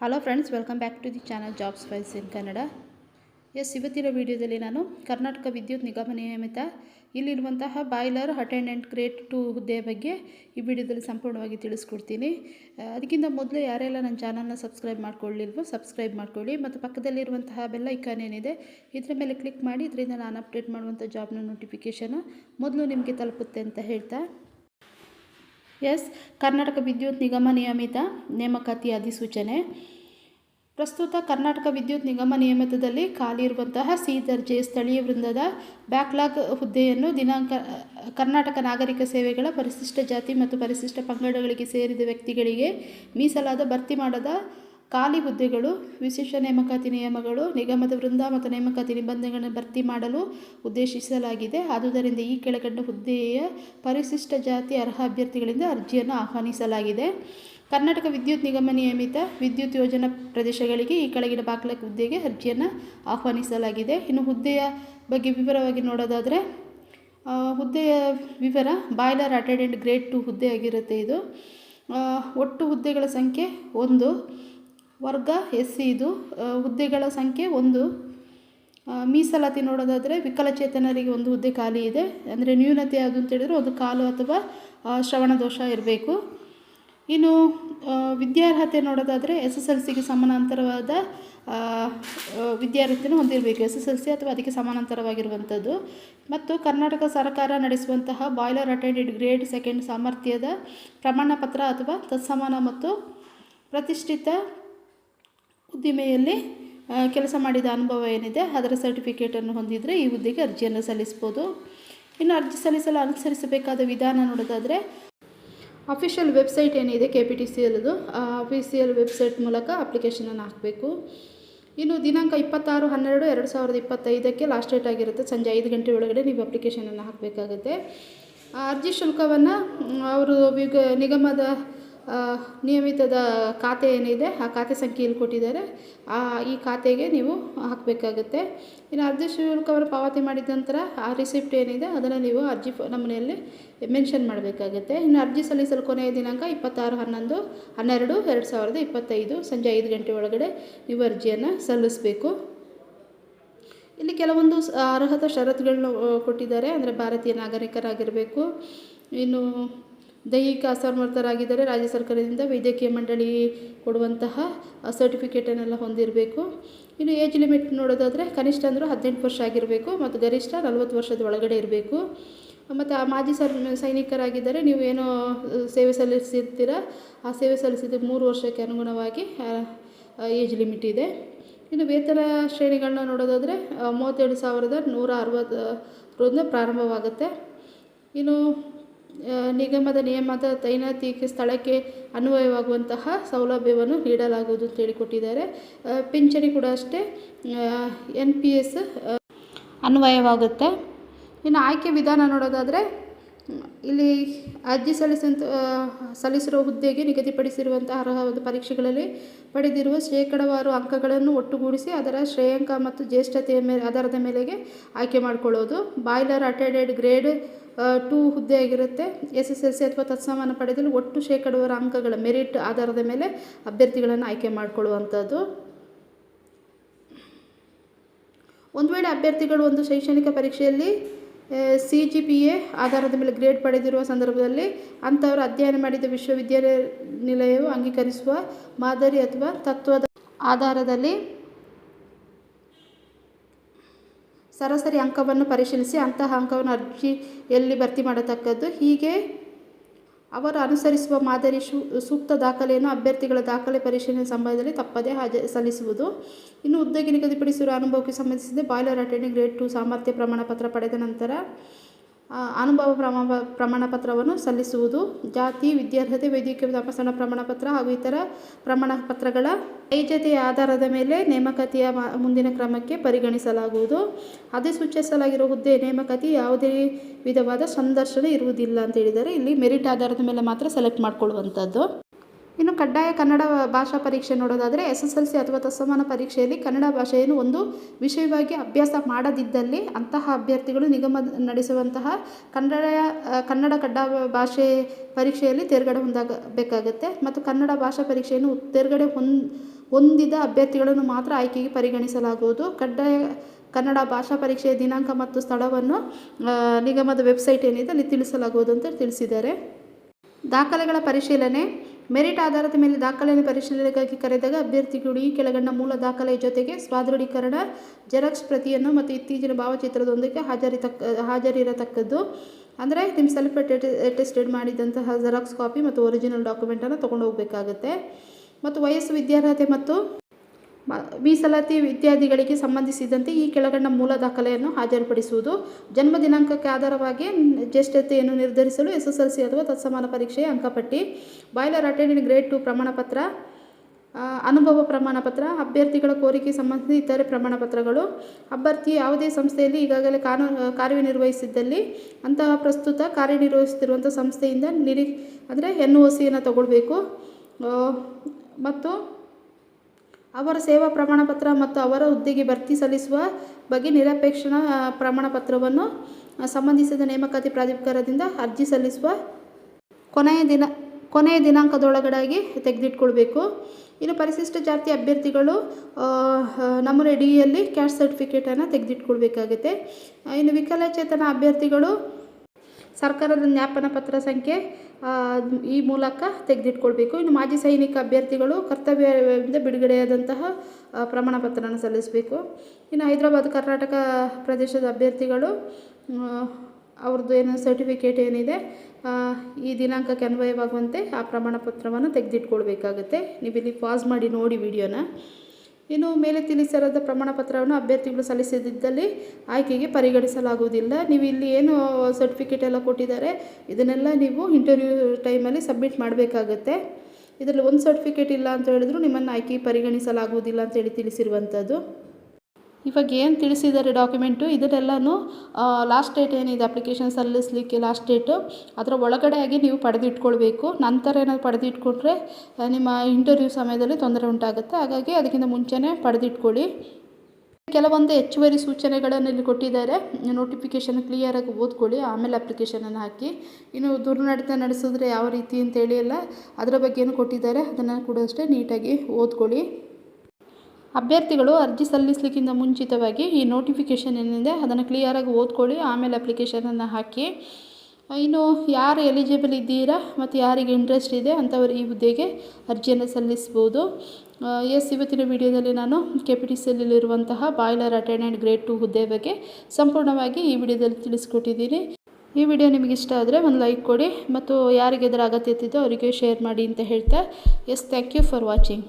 Hello friends welcome back to the channel jobs files in Kannada S ಇವತ್ತಿನ ವಿಡಿಯೋದಲ್ಲಿ ನಾನು ಕರ್ನಾಟಕ ವಿದ್ಯುತ್ ನಿಗಮ ನಿಯಮಿತ ಇಲ್ಲಿರುವಂತಹ ಬಾಯ್ಲರ್ ಅಟೆಂಡೆಂಟ್ ಗ್ರೇಟ್ ಟು ಹುದ್ದೆಯ ಬಗ್ಗೆ ಈ ವಿಡಿಯೋದಲ್ಲಿ ಸಂಪೂರ್ಣವಾಗಿ ತಿಳಿಸ್ಕೊಡ್ತೀನಿ. ಅದಕ್ಕಿಂತ ಮೊದಲು ಯಾರೆಲ್ಲ ನನ್ನ ಚಾನಲ್ನ ಸಬ್ಸ್ಕ್ರೈಬ್ ಮಾಡ್ಕೊಳ್ಳಿಲ್ವೋ ಸಬ್ಸ್ಕ್ರೈಬ್ ಮಾಡ್ಕೊಳ್ಳಿ. ಮತ್ತು ಪಕ್ಕದಲ್ಲಿರುವಂತಹ ಬೆಲ್ಲ ಐಕಾನ್ ಏನಿದೆ, ಇದರ ಮೇಲೆ ಕ್ಲಿಕ್ ಮಾಡಿ, ಇದರಿಂದ ನಾನು ಅಪ್ಡೇಟ್ ಮಾಡುವಂಥ ಜಾಬ್ನ ನೋಟಿಫಿಕೇಷನ್ ಮೊದಲು ನಿಮಗೆ ತಲುಪುತ್ತೆ ಅಂತ ಹೇಳ್ತಾ. ಎಸ್, ಕರ್ನಾಟಕ ವಿದ್ಯುತ್ ನಿಗಮ ನಿಯಮಿತ ನೇಮಕಾತಿ ಅಧಿಸೂಚನೆ. ಪ್ರಸ್ತುತ ಕರ್ನಾಟಕ ವಿದ್ಯುತ್ ನಿಗಮ ನಿಯಮಿತದಲ್ಲಿ ಖಾಲಿ ಇರುವಂತಹ ಸಿ ದರ್ಜೆ ಸ್ಥಳೀಯ ವೃಂದದ ಬ್ಯಾಕ್ಲಾಗ್ ಹುದ್ದೆಯನ್ನು ದಿನಾಂಕ, ಕರ್ನಾಟಕ ನಾಗರಿಕ ಸೇವೆಗಳ ಪರಿಶಿಷ್ಟ ಜಾತಿ ಮತ್ತು ಪರಿಶಿಷ್ಟ ಪಂಗಡಗಳಿಗೆ ಸೇರಿದ ವ್ಯಕ್ತಿಗಳಿಗೆ ಮೀಸಲಾದ ಭರ್ತಿ ಮಾಡದ ಖಾಲಿ ಹುದ್ದೆಗಳು ವಿಶೇಷ ನೇಮಕಾತಿ ನಿಯಮಗಳು, ನಿಗಮದ ವೃಂದ ಮತ್ತು ನೇಮಕಾತಿ ನಿಬಂಧನೆಗಳನ್ನು ಭರ್ತಿ ಮಾಡಲು ಉದ್ದೇಶಿಸಲಾಗಿದೆ. ಆದುದರಿಂದ ಈ ಕೆಳಕಂಡ ಹುದ್ದೆಯ ಪರಿಶಿಷ್ಟ ಜಾತಿ ಅರ್ಹ ಅಭ್ಯರ್ಥಿಗಳಿಂದ ಅರ್ಜಿಯನ್ನು ಆಹ್ವಾನಿಸಲಾಗಿದೆ. ಕರ್ನಾಟಕ ವಿದ್ಯುತ್ ನಿಗಮ ನಿಯಮಿತ ವಿದ್ಯುತ್ ಯೋಜನಾ ಪ್ರದೇಶಗಳಿಗೆ ಈ ಕೆಳಗಿನ ಬಾಕಲ ಹುದ್ದೆಗೆ ಅರ್ಜಿಯನ್ನು ಆಹ್ವಾನಿಸಲಾಗಿದೆ. ಇನ್ನು ಹುದ್ದೆಯ ಬಗ್ಗೆ ವಿವರವಾಗಿ ನೋಡೋದಾದರೆ ಹುದ್ದೆಯ ವಿವರ ಬಾಯ್ಲರ್ ಅಟೆಂಡೆಂಟ್ ಗ್ರೇಡ್ ಟು ಹುದ್ದೆ ಆಗಿರುತ್ತೆ ಇದು. ಒಟ್ಟು ಹುದ್ದೆಗಳ ಸಂಖ್ಯೆ ಒಂದು. ವರ್ಗ ಎಸ್ ಸಿ ಇದು ಹುದ್ದೆಗಳ ಸಂಖ್ಯೆ ಒಂದು. ಮೀಸಲಾತಿ ನೋಡೋದಾದರೆ ವಿಕಲಚೇತನರಿಗೆ ಒಂದು ಹುದ್ದೆ ಖಾಲಿ ಇದೆ. ಅಂದರೆ ನ್ಯೂನತೆ ಯಾವುದು ಅಂತೇಳಿದರೆ ಒಂದು ಕಾಲು ಅಥವಾ ಶ್ರವಣ ದೋಷ ಇರಬೇಕು. ಇನ್ನು ವಿದ್ಯಾರ್ಹತೆ ನೋಡೋದಾದರೆ ಎಸ್ ಎಸ್ ಎಲ್ ಸಿಗೆ ಸಮಾನಾಂತರವಾದ ವಿದ್ಯಾರ್ಹತೆಯನ್ನು ಹೊಂದಿರಬೇಕು. ಎಸ್ ಎಸ್ ಎಲ್ ಸಿ ಅಥವಾ ಅದಕ್ಕೆ ಸಮಾನಾಂತರವಾಗಿರುವಂಥದ್ದು. ಮತ್ತು ಕರ್ನಾಟಕ ಸರ್ಕಾರ ನಡೆಸುವಂತಹ ಬಾಯ್ಲರ್ ಅಟೆಂಡೆಡ್ ಗ್ರೇಡ್ ಸೆಕೆಂಡ್ ಸಾಮರ್ಥ್ಯದ ಪ್ರಮಾಣಪತ್ರ ಅಥವಾ ತತ್ಸಮಾನ ಮತ್ತು ಪ್ರತಿಷ್ಠಿತ ಉದ್ದಿಮೆಯಲ್ಲಿ ಕೆಲಸ ಮಾಡಿದ ಅನುಭವ ಏನಿದೆ, ಅದರ ಸರ್ಟಿಫಿಕೇಟನ್ನು ಹೊಂದಿದರೆ ಈ ಹುದ್ದೆಗೆ ಅರ್ಜಿಯನ್ನು ಸಲ್ಲಿಸ್ಬೋದು. ಇನ್ನು ಅರ್ಜಿ ಸಲ್ಲಿಸಲು ಅನುಸರಿಸಬೇಕಾದ ವಿಧಾನ ನೋಡೋದಾದರೆ ಅಫಿಷಿಯಲ್ ವೆಬ್ಸೈಟ್ ಏನಿದೆ ಕೆ ಪಿ ಟಿ ಸಿ ಎಲ್ದು ಅಫಿಷಿಯಲ್ ವೆಬ್ಸೈಟ್ ಮೂಲಕ ಅಪ್ಲಿಕೇಶನನ್ನು ಹಾಕಬೇಕು. ಇನ್ನು ದಿನಾಂಕ ಇಪ್ಪತ್ತಾರು, ಹನ್ನೆರಡು, ಎರಡು ಸಾವಿರದ ಇಪ್ಪತ್ತೈದಕ್ಕೆ ಲಾಸ್ಟ್ ಡೇಟ್ ಆಗಿರುತ್ತೆ. ಸಂಜೆ ಐದು ಗಂಟೆ ಒಳಗಡೆ ನೀವು ಅಪ್ಲಿಕೇಶನನ್ನು ಹಾಕಬೇಕಾಗುತ್ತೆ. ಅರ್ಜಿ ಶುಲ್ಕವನ್ನು ಅವರು ನಿಗಮದ ನಿಯಮಿತದ ಖಾತೆ ಏನಿದೆ, ಆ ಖಾತೆ ಸಂಖ್ಯೆಯಲ್ಲಿ ಕೊಟ್ಟಿದ್ದಾರೆ. ಆ, ಈ ಖಾತೆಗೆ ನೀವು ಹಾಕಬೇಕಾಗುತ್ತೆ. ಇನ್ನು ಅರ್ಜಿ ಶುಲ್ಕವನ್ನು ಪಾವತಿ ಮಾಡಿದ ನಂತರ ಆ ರಿಸಿಪ್ಟ್ ಏನಿದೆ, ಅದನ್ನು ನೀವು ಅರ್ಜಿ ನಮೂನೆಯಲ್ಲಿ ಮೆನ್ಷನ್ ಮಾಡಬೇಕಾಗುತ್ತೆ. ಇನ್ನು ಅರ್ಜಿ ಸಲ್ಲಿಸಲು ಕೊನೆಯ ದಿನಾಂಕ ಇಪ್ಪತ್ತಾರು ಹನ್ನೊಂದು, ಹನ್ನೆರಡು, ಎರಡು ಸಾವಿರದ ಇಪ್ಪತ್ತೈದು, ಸಂಜೆ ಐದು ಗಂಟೆ ಒಳಗಡೆ ನೀವು ಅರ್ಜಿಯನ್ನು ಸಲ್ಲಿಸಬೇಕು. ಇಲ್ಲಿ ಕೆಲವೊಂದು ಅರ್ಹತಾ ಷರತ್ತುಗಳನ್ನ ಕೊಟ್ಟಿದ್ದಾರೆ. ಅಂದರೆ ಭಾರತೀಯ ನಾಗರಿಕರಾಗಿರಬೇಕು. ಇನ್ನು ದೈಹಿಕ ಅಸಮರ್ಥರಾಗಿದ್ದರೆ ರಾಜ್ಯ ಸರ್ಕಾರದಿಂದ ವೈದ್ಯಕೀಯ ಮಂಡಳಿ ಕೊಡುವಂತಹ ಸರ್ಟಿಫಿಕೇಟನ್ನೆಲ್ಲ ಹೊಂದಿರಬೇಕು. ಇನ್ನು ಏಜ್ ಲಿಮಿಟ್ ನೋಡೋದಾದರೆ ಕನಿಷ್ಠ ಅಂದರೂ ಹದಿನೆಂಟು ವರ್ಷ ಆಗಿರಬೇಕು ಮತ್ತು ಗರಿಷ್ಠ ನಲವತ್ತು ವರ್ಷದ ಒಳಗಡೆ ಇರಬೇಕು. ಮತ್ತು ಆ ಮಾಜಿ ಸರ್ ಸೈನಿಕರಾಗಿದ್ದರೆ ನೀವು ಏನೋ ಸೇವೆ ಸಲ್ಲಿಸಿರ್ತೀರ, ಆ ಸೇವೆ ಸಲ್ಲಿಸಿದ ಮೂರು ವರ್ಷಕ್ಕೆ ಅನುಗುಣವಾಗಿ ಏಜ್ ಲಿಮಿಟ್ ಇದೆ. ಇನ್ನು ವೇತನ ಶ್ರೇಣಿಗಳನ್ನ ನೋಡೋದಾದರೆ ಮೂವತ್ತೆರಡು ಸಾವಿರದ ನೂರ ಅರವತ್ತರಿಂದ ಪ್ರಾರಂಭವಾಗುತ್ತೆ. ಇನ್ನು ನಿಗಮದ ನಿಯಮದ ತೈನಾತಿಗೆ ಸ್ಥಳಕ್ಕೆ ಅನ್ವಯವಾಗುವಂತಹ ಸೌಲಭ್ಯವನ್ನು ನೀಡಲಾಗುವುದು ಅಂತ ಹೇಳಿಕೊಟ್ಟಿದ್ದಾರೆ. ಪಿಂಚಣಿ ಕೂಡ ಅಷ್ಟೇ. ಎನ್ ಪಿ ಎಸ್ ಅನ್ವಯವಾಗುತ್ತೆ. ಇನ್ನು ಆಯ್ಕೆ ವಿಧಾನ ನೋಡೋದಾದರೆ ಇಲ್ಲಿ ಅರ್ಜಿ ಸಲ್ಲಿಸಂತ ಆ, ಸಲ್ಲಿಸಿರುವ ಹುದ್ದೆಗೆ ನಿಗದಿಪಡಿಸಿರುವಂತಹ ಒಂದು ಪರೀಕ್ಷೆಗಳಲ್ಲಿ ಪಡೆದಿರುವ ಶೇಕಡವಾರು ಅಂಕಗಳನ್ನು ಒಟ್ಟುಗೂಡಿಸಿ ಅದರ ಶ್ರೇಯಾಂಕ ಮತ್ತು ಜ್ಯೇಷ್ಠತೆಯ ಮೇಲೆ ಆಧಾರದ ಮೇಲೆಗೆ ಆಯ್ಕೆ ಮಾಡಿಕೊಳ್ಳೋದು ಬಾಯ್ಲರ್ ಅಟೆಂಡೆಡ್ ಗ್ರೇಡ್ ಟೂ ಹುದ್ದೆ ಆಗಿರುತ್ತೆ. ಎಸ್ ಎಸ್ ಎಲ್ ಸಿ ಅಥವಾ ತತ್ಸಮಾನ ಪಡೆದಲ್ಲಿ ಒಟ್ಟು ಶೇಕಡವಾರು ಅಂಕಗಳ ಮೆರಿಟ್ ಆಧಾರದ ಮೇಲೆ ಅಭ್ಯರ್ಥಿಗಳನ್ನು ಆಯ್ಕೆ ಮಾಡಿಕೊಳ್ಳುವಂಥದ್ದು. ಒಂದು ವೇಳೆ ಅಭ್ಯರ್ಥಿಗಳು ಒಂದು ಶೈಕ್ಷಣಿಕ ಪರೀಕ್ಷೆಯಲ್ಲಿ ಸಿ ಜಿ ಪಿ ಎ ಆಧಾರದ ಮೇಲೆ ಗ್ರೇಡ್ ಪಡೆದಿರುವ ಸಂದರ್ಭದಲ್ಲಿ ಅಂಥವರು ಅಧ್ಯಯನ ಮಾಡಿದ ವಿಶ್ವವಿದ್ಯಾನಿಲಯವು ಅಂಗೀಕರಿಸುವ ಮಾದರಿ ಅಥವಾ ತತ್ವದ ಆಧಾರದಲ್ಲಿ ಸರಾಸರಿ ಅಂಕವನ್ನು ಪರಿಶೀಲಿಸಿ ಅಂತಹ ಅಂಕವನ್ನು ಅರ್ಜಿಯಲ್ಲಿ ಭರ್ತಿ ಮಾಡತಕ್ಕದ್ದು. ಹೀಗೆ ಅವರು ಅನುಸರಿಸುವ ಮಾದರಿ ಸೂಕ್ತ ದಾಖಲೆಯನ್ನು ಅಭ್ಯರ್ಥಿಗಳ ದಾಖಲೆ ಪರಿಶೀಲನೆ ಸಮಯದಲ್ಲಿ ತಪ್ಪದೇ ಹಾಜ, ಸಲ್ಲಿಸುವುದು. ಇನ್ನು ಹುದ್ದೆಗೆ ನಿಗದಿಪಡಿಸಿರುವ ಅನುಭವಕ್ಕೆ ಸಂಬಂಧಿಸಿದ ಬಾಯ್ಲರ್ ಅಟೆಂಡಿಂಗ್ ಗ್ರೇಡ್ ಟು ಸಾಮರ್ಥ್ಯ ಪ್ರಮಾಣ ಪತ್ರ ಪಡೆದ ನಂತರ ಅನುಭವ ಪ್ರಮಾಣ ಪ್ರಮಾಣಪತ್ರವನ್ನು ಸಲ್ಲಿಸುವುದು, ಜಾತಿ, ವಿದ್ಯಾರ್ಹತೆ, ವೈದ್ಯಕೀಯ ತಪಾಸಣಾ ಪ್ರಮಾಣಪತ್ರ ಹಾಗೂ ಇತರ ಪ್ರಮಾಣಪತ್ರಗಳ ನೈಜತೆಯ ಆಧಾರದ ಮೇಲೆ ನೇಮಕಾತಿಯ ಮುಂದಿನ ಕ್ರಮಕ್ಕೆ ಪರಿಗಣಿಸಲಾಗುವುದು. ಅದೇ ಸೂಚಿಸಲಾಗಿರುವ ಹುದ್ದೆ ನೇಮಕಾತಿ ಯಾವುದೇ ವಿಧವಾದ ಸಂದರ್ಶನ ಇರುವುದಿಲ್ಲ ಅಂತ ಹೇಳಿದರೆ ಇಲ್ಲಿ ಮೆರಿಟ್ ಆಧಾರದ ಮೇಲೆ ಮಾತ್ರ ಸೆಲೆಕ್ಟ್ ಮಾಡ್ಕೊಳ್ಳುವಂಥದ್ದು. ಇನ್ನು ಕಡ್ಡಾಯ ಕನ್ನಡ ಭಾಷಾ ಪರೀಕ್ಷೆ ನೋಡೋದಾದರೆ ಎಸ್ ಎಸ್ ಎಲ್ ಸಿ ಅಥವಾ ತಸಮಾನ ಪರೀಕ್ಷೆಯಲ್ಲಿ ಕನ್ನಡ ಭಾಷೆಯನ್ನು ಒಂದು ವಿಷಯವಾಗಿ ಅಭ್ಯಾಸ ಮಾಡದಿದ್ದಲ್ಲಿ ಅಂತಹ ಅಭ್ಯರ್ಥಿಗಳು ನಿಗಮ ನಡೆಸುವಂತಹ ಕನ್ನಡ ಕನ್ನಡ ಕಡ್ಡಾಯ ಭಾಷೆ ಪರೀಕ್ಷೆಯಲ್ಲಿ ತೇರ್ಗಡೆ ಹೊಂದಾಗಬೇಕಾಗುತ್ತೆ ಮತ್ತು ಕನ್ನಡ ಭಾಷಾ ಪರೀಕ್ಷೆಯನ್ನು ತೇರ್ಗಡೆ ಹೊಂದ್ ಹೊಂದಿದ ಅಭ್ಯರ್ಥಿಗಳನ್ನು ಮಾತ್ರ ಆಯ್ಕೆಗೆ ಪರಿಗಣಿಸಲಾಗುವುದು. ಕಡ್ಡಾಯ ಕನ್ನಡ ಭಾಷಾ ಪರೀಕ್ಷೆಯ ದಿನಾಂಕ ಮತ್ತು ಸ್ಥಳವನ್ನು ನಿಗಮದ ವೆಬ್ಸೈಟ್ ಏನಿದೆ ಅಲ್ಲಿ ತಿಳಿಸಲಾಗುವುದು ಅಂತ ತಿಳಿಸಿದ್ದಾರೆ. ದಾಖಲೆಗಳ ಪರಿಶೀಲನೆ ಮೆರಿಟ್ ಆಧಾರದ ಮೇಲೆ ದಾಖಲೆಯನ್ನು ಪರಿಶೀಲನೆಗಾಗಿ ಕರೆದಾಗ ಅಭ್ಯರ್ಥಿಗಳು ಈ ಕೆಳಗಣ್ಣ ಮೂಲ ದಾಖಲೆಯ ಜೊತೆಗೆ ಸ್ವಾದೃಢೀಕರಣ, ಜೆರಾಕ್ಸ್ ಪ್ರತಿಯನ್ನು ಮತ್ತು ಇತ್ತೀಚಿನ ಭಾವಚಿತ್ರದೊಂದಿಗೆ ಹಾಜರಿತಕ್ಕ ಹಾಜರಿರತಕ್ಕದ್ದು. ಅಂದರೆ ನಿಮ್ಮ ಸೆಲ್ಫ್ ಅಟೆಸ್ಟೆಡ್ ಮಾಡಿದಂತಹ ಜೆರಾಕ್ಸ್ ಕಾಪಿ ಮತ್ತು ಒರಿಜಿನಲ್ ಡಾಕ್ಯುಮೆಂಟನ್ನು ತೊಗೊಂಡು ಹೋಗಬೇಕಾಗುತ್ತೆ. ಮತ್ತು ವಯಸ್ಸು, ವಿದ್ಯಾರ್ಹತೆ ಮತ್ತು ಮೀಸಲಾತಿ ಇತ್ಯಾದಿಗಳಿಗೆ ಸಂಬಂಧಿಸಿದಂತೆ ಈ ಕೆಳಗಂಡ ಮೂಲ ದಾಖಲೆಯನ್ನು ಹಾಜರುಪಡಿಸುವುದು. ಜನ್ಮ ದಿನಾಂಕಕ್ಕೆ ಆಧಾರವಾಗಿ ಜ್ಯೇಷ್ಠತೆಯನ್ನು ನಿರ್ಧರಿಸಲು ಎಸ್ ಎಸ್ ಎಲ್ ಸಿ ಅಥವಾ ತತ್ಸಮಾನ ಪರೀಕ್ಷೆಯ ಅಂಕಪಟ್ಟಿ. ಬಾಯ್ಲರ್ ಅಟೆಂಡೆಂಟ್ ಗ್ರೇಡ್ ಟು ಪ್ರಮಾಣಪತ್ರ ಅನುಭವ ಪ್ರಮಾಣಪತ್ರ, ಅಭ್ಯರ್ಥಿಗಳ ಕೋರಿಕೆ ಸಂಬಂಧಿಸಿದ ಇತರೆ ಪ್ರಮಾಣಪತ್ರಗಳು. ಅಭ್ಯರ್ಥಿ ಯಾವುದೇ ಸಂಸ್ಥೆಯಲ್ಲಿ ಈಗಾಗಲೇ ಕಾನೂನು ಕಾರ್ಯನಿರ್ವಹಿಸಿದ್ದಲ್ಲಿ ಅಂತಹ ಪ್ರಸ್ತುತ ಕಾರ್ಯನಿರ್ವಹಿಸುತ್ತಿರುವಂಥ ಸಂಸ್ಥೆಯಿಂದ ನಿರೀ, ಅಂದರೆ ಎನ್ ಒ ಸಿಯನ್ನು ತಗೊಳ್ಬೇಕು. ಮತ್ತು ಅವರ ಸೇವಾ ಪ್ರಮಾಣಪತ್ರ ಮತ್ತು ಅವರ ಹುದ್ದೆಗೆ ಭರ್ತಿ ಸಲ್ಲಿಸುವ ಬಗ್ಗೆ ನಿರಪೇಕ್ಷಣ ಪ್ರಮಾಣಪತ್ರವನ್ನು ಸಂಬಂಧಿಸಿದ ನೇಮಕಾತಿ ಪ್ರಾಧಿಕಾರದಿಂದ ಅರ್ಜಿ ಸಲ್ಲಿಸುವ ಕೊನೆಯ ದಿನ, ಕೊನೆಯ ದಿನಾಂಕದೊಳಗಡೆಗೆ ತೆಗೆದಿಟ್ಕೊಳ್ಬೇಕು. ಇನ್ನು ಪರಿಶಿಷ್ಟ ಜಾತಿ ಅಭ್ಯರ್ಥಿಗಳು ನಮ್ಮ ಡಿಯಲ್ಲಿ ಕ್ಯಾಸ್ಟ್ ಸರ್ಟಿಫಿಕೇಟನ್ನು ತೆಗೆದಿಟ್ಕೊಳ್ಬೇಕಾಗುತ್ತೆ. ಇನ್ನು ವಿಕಲಚೇತನ ಅಭ್ಯರ್ಥಿಗಳು ಸರ್ಕಾರದ ಜ್ಞಾಪನ ಪತ್ರ ಸಂಖ್ಯೆ ಈ ಮೂಲಕ ತೆಗೆದಿಟ್ಕೊಳ್ಬೇಕು. ಇನ್ನು ಮಾಜಿ ಸೈನಿಕ ಅಭ್ಯರ್ಥಿಗಳು ಕರ್ತವ್ಯದಿಂದ ಬಿಡುಗಡೆಯಾದಂತಹ ಪ್ರಮಾಣ ಪತ್ರವನ್ನು ಸಲ್ಲಿಸಬೇಕು. ಇನ್ನು ಹೈದರಾಬಾದ್, ಕರ್ನಾಟಕ ಪ್ರದೇಶದ ಅಭ್ಯರ್ಥಿಗಳು ಅವ್ರದ್ದು ಏನು ಸರ್ಟಿಫಿಕೇಟ್ ಏನಿದೆ ಈ ದಿನಾಂಕಕ್ಕೆ ಅನ್ವಯವಾಗುವಂತೆ ಆ ಪ್ರಮಾಣ ಪತ್ರವನ್ನು ತೆಗೆದಿಟ್ಕೊಳ್ಬೇಕಾಗುತ್ತೆ. ನೀವು ಇಲ್ಲಿ ಪಾಸ್ ಮಾಡಿ ನೋಡಿ ವಿಡಿಯೋನ. ಇನ್ನು ಮೇಲೆ ತಿಳಿಸಿರದ ಪ್ರಮಾಣ ಪತ್ರವನ್ನು ಅಭ್ಯರ್ಥಿಗಳು ಸಲ್ಲಿಸದಿದ್ದಲ್ಲಿ ಆಯ್ಕೆಗೆ ಪರಿಗಣಿಸಲಾಗುವುದಿಲ್ಲ. ನೀವು ಇಲ್ಲಿ ಏನು ಸರ್ಟಿಫಿಕೇಟ್ ಎಲ್ಲ ಕೊಟ್ಟಿದ್ದಾರೆ, ಇದನ್ನೆಲ್ಲ ನೀವು ಇಂಟರ್ವ್ಯೂ ಟೈಮಲ್ಲಿ ಸಬ್ಮಿಟ್ ಮಾಡಬೇಕಾಗತ್ತೆ. ಇದರಲ್ಲಿ ಒಂದು ಸರ್ಟಿಫಿಕೇಟ್ ಇಲ್ಲ ಅಂತ ಹೇಳಿದ್ರು ನಿಮ್ಮನ್ನು ಆಯ್ಕೆಗೆ ಪರಿಗಣಿಸಲಾಗುವುದಿಲ್ಲ ಅಂತೇಳಿ ತಿಳಿಸಿರುವಂಥದ್ದು. ಇವಾಗ ಏನು ತಿಳಿಸಿದ್ದಾರೆ ಡಾಕ್ಯುಮೆಂಟು ಇದನ್ನೆಲ್ಲನೂ ಲಾಸ್ಟ್ ಡೇಟ್ ಏನಿದೆ ಅಪ್ಲಿಕೇಶನ್ ಸಲ್ಲಿಸಲಿಕ್ಕೆ ಲಾಸ್ಟ್ ಡೇಟು ಅದರ ಒಳಗಡೆ ಆಗಿ ನೀವು ಪಡೆದಿಟ್ಕೊಳ್ಬೇಕು. ನಂತರ ಏನಾದ್ರು ಪಡೆದಿಟ್ಕೊಂಡ್ರೆ ನಿಮ್ಮ ಇಂಟರ್ವ್ಯೂ ಸಮಯದಲ್ಲಿ ತೊಂದರೆ ಉಂಟಾಗುತ್ತೆ. ಹಾಗಾಗಿ ಅದಕ್ಕಿಂತ ಮುಂಚೆನೇ ಪಡೆದಿಟ್ಕೊಳ್ಳಿ. ಕೆಲವೊಂದು ಹೆಚ್ಚುವರಿ ಸೂಚನೆಗಳನ್ನು ಇಲ್ಲಿ ಕೊಟ್ಟಿದ್ದಾರೆ. ನೋಟಿಫಿಕೇಶನ್ ಕ್ಲಿಯರಾಗಿ ಓದ್ಕೊಳ್ಳಿ, ಆಮೇಲೆ ಅಪ್ಲಿಕೇಶನನ್ನು ಹಾಕಿ. ಇನ್ನು ದುರ್ನಡತೆ ನಡೆಸಿದ್ರೆ ಯಾವ ರೀತಿ ಅಂತೇಳಿ ಎಲ್ಲ ಅದರ ಬಗ್ಗೆನೂ ಕೊಟ್ಟಿದ್ದಾರೆ ಅದನ್ನು ಕೂಡ ಅಷ್ಟೇ ನೀಟಾಗಿ ಓದ್ಕೊಳ್ಳಿ. ಅಭ್ಯರ್ಥಿಗಳು ಅರ್ಜಿ ಸಲ್ಲಿಸಲಿಕ್ಕಿಂತ ಮುಂಚಿತವಾಗಿ ಈ ನೋಟಿಫಿಕೇಷನ್ ಏನಿದೆ, ಅದನ್ನು ಕ್ಲಿಯರಾಗಿ ಓದ್ಕೊಳ್ಳಿ, ಆಮೇಲೆ ಅಪ್ಲಿಕೇಶನನ್ನು ಹಾಕಿ. ಇನ್ನು ಯಾರು ಎಲಿಜಿಬಲ್ ಇದ್ದೀರಾ ಮತ್ತು ಯಾರಿಗೆ ಇಂಟ್ರೆಸ್ಟ್ ಇದೆ ಅಂಥವ್ರು ಈ ಹುದ್ದೆಗೆ ಅರ್ಜಿಯನ್ನು ಸಲ್ಲಿಸ್ಬೋದು. ಎಸ್ ಇವತ್ತಿನ ವಿಡಿಯೋದಲ್ಲಿ ನಾನು ಕೆ ಪಿ ಟಿ ಸಿಯಲ್ಲಿರುವಂತಹ ಬಾಯ್ಲರ್ ಅಟೆಂಡೆಂಟ್ ಗ್ರೇಡ್ ಟು ಹುದ್ದೆ ಬಗ್ಗೆ ಸಂಪೂರ್ಣವಾಗಿ ಈ ವಿಡಿಯೋದಲ್ಲಿ ತಿಳಿಸ್ಕೊಟ್ಟಿದ್ದೀನಿ. ಈ ವಿಡಿಯೋ ನಿಮಗೆ ಇಷ್ಟ ಆದರೆ ಒಂದು ಲೈಕ್ ಕೊಡಿ ಮತ್ತು ಯಾರಿಗೆ ಇದರ ಅಗತ್ಯತೆ ಇದೆಯೋ ಅವರಿಗೆ ಶೇರ್ ಮಾಡಿ ಅಂತ ಹೇಳ್ತಾ. Yes thank you for watching